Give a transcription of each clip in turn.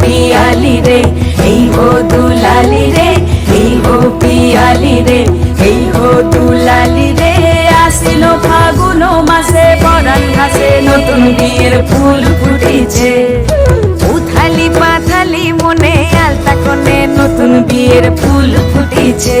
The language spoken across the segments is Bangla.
পিয়ালি রে, এই হো দুলালি রে, এই হো পিয়ালি রে, এই হো দুলালি রে। আসিল ফাগুন মাসে পরান ঘাসে নতুন বিয়ের ফুল ফুটিছে। উথালি পাথালি মনে আলতা কোণে নতুন বিয়ের ফুল ফুটিছে।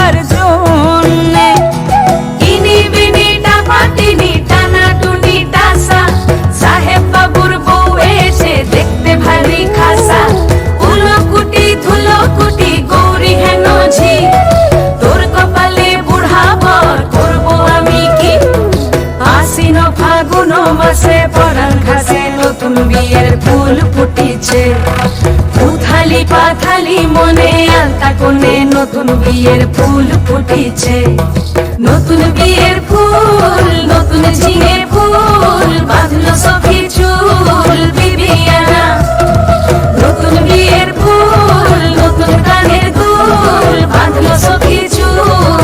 মাসে পরাণ ঘাসে নতুন বিয়ের ফুল ফুটিছে। উথালি পাথালি মনে আলতা কোণে নতুন বিয়ের ফুল ফুটিছে। নতুন বিয়ের ফুল, নতুন ঝিঙে ফুল, বাঁধল সখী চুল, বিবিয়ানা। নতুন বিয়ের ফুল, নতুন কানের দুল, বাঁধল সখী চুল।